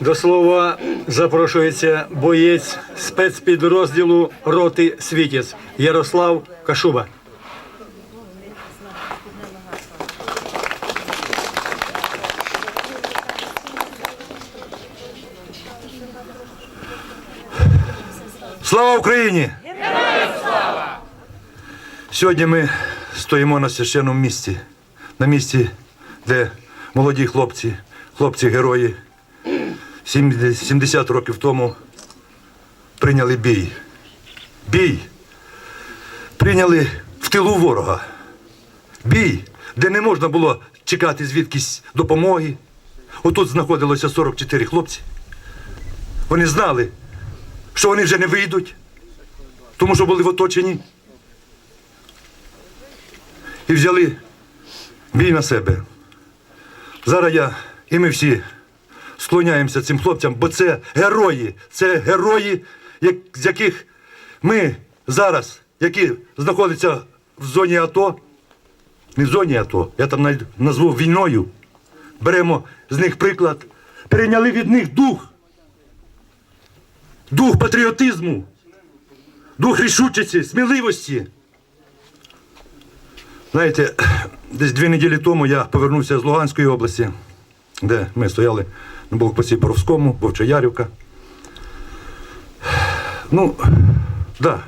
До слова запрошується боєць спецпідрозділу роти Світєць Ярослав Кашуба. Слава Україні! Сьогодні ми стоїмо на священному місці, на місці, де молоді хлопці, хлопці-герої 70 70 років тому прийняли бій. Бій. Прийняли в тилу ворога. Бій, де не можна було чекати звідкись допомоги. Отут знаходилося 44 хлопці. Вони знали, що вони вже не вийдуть, тому що були в оточенні. І взяли бій на себе. Зараз я і ми всі склоняємося цим хлопцям, бо це герої, це герої, як, з яких ми зараз, які знаходяться в зоні АТО, не в зоні АТО, я там назву війною, беремо з них приклад, перейняли від них дух. Дух патріотизму, дух рішучості, сміливості. Знаєте, десь дві неділі тому я повернувся з Луганської області, де ми стояли на блокпості Боровському, Вовчаярівка. Ну, так, да,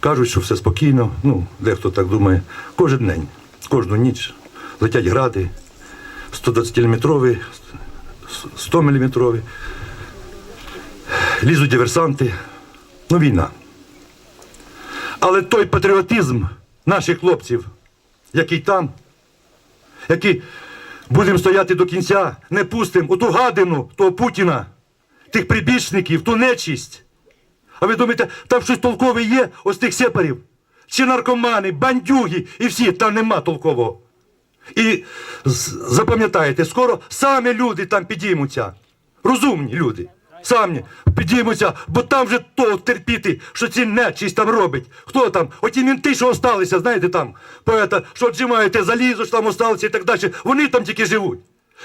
кажуть, що все спокійно, ну, дехто так думає. Кожен день, кожну ніч летять гради 120-мм, 100-мм лізуть диверсанти. Ну, війна. Але той патріотизм наших хлопців, який там, які будемо стояти до кінця, не пустимо у ту гадину, того Путіна, тих прибічників, ту нечість. А ви думаєте, там щось толкове є ось тих сепарів? Чи наркомани, бандюги і всі, там нема толкового. І запам'ятаєте, скоро самі люди там підіймуться. Розумні люди. Самі підіймуться, бо там вже то терпіти, що ці нечість там робить. Хто там? Оті мінти, що осталися, знаєте там, поета, що отжимаєте залізо, що там осталися і так далі. Вони там тільки живуть.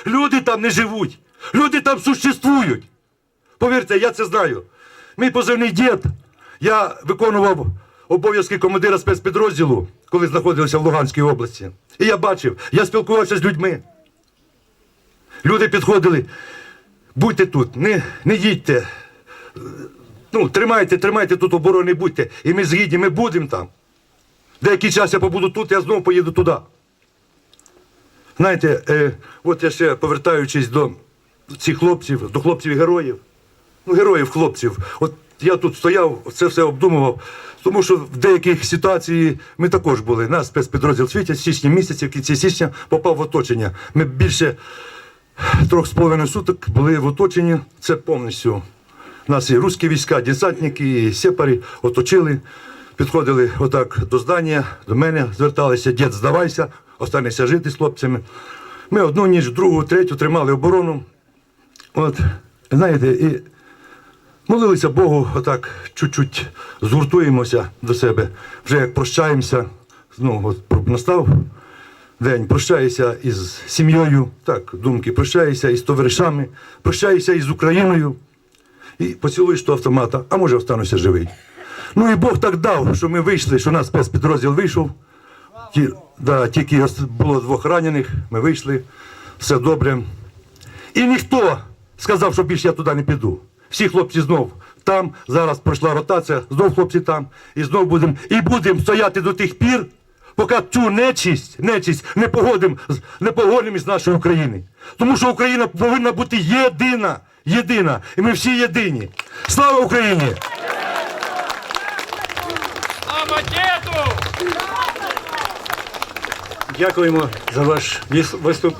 Люди там не живуть. Люди там существують. Повірте, я це знаю. Мій позивний дід, я виконував обов'язки командира спецпідрозділу, коли знаходився в Луганській області. І я бачив, я спілкувався з людьми. Люди підходили, будьте тут, не, не їдьте. Ну, тримайте, тримайте тут оборони, будьте. І ми згідні, ми будемо там. Деякий час я побуду тут, я знову поїду туди. Знаєте, е, от я ще повертаючись до цих хлопців, до хлопців-героїв, ну, героїв хлопців. От я тут стояв, це все обдумував, тому що в деяких ситуації ми також були. Наш спецпідрозділ світять в січні місяці, в кінці січня попав в оточення. Ми більше трьох з половиною суток були в оточенні. Це повністю. Нас і руські війська, десантники, і сепарі оточили, підходили отак до здання, до мене зверталися, дід, здавайся, останешся жити з хлопцями. Ми одну ніч, другу, третю тримали оборону. От, знаєте, і молилися Богу, отак чуть-чуть згуртуємося до себе. Вже як прощаємося, ну, от настав день, прощаюся із сім'єю, так, думки, прощаюся із товаришами, прощаюся із Україною. І поцілуєш того автомата, а може остануся живий. Ну і Бог так дав, що ми вийшли, що наш спецпідрозділ вийшов. Ті, да, тільки було двох ранених, ми вийшли, все добре. І ніхто сказав, що більше я туди не піду. Всі хлопці знов там, зараз пройшла ротація, знов хлопці там, і знов будемо, і будемо стояти до тих пір, поки цю нечість, нечість не погодимо, з- не погодимо із нашої України. Тому що Україна повинна бути єдина, єдина, і ми всі єдині. Слава Україні! Слава діду! Дякуємо за ваш віс- виступ.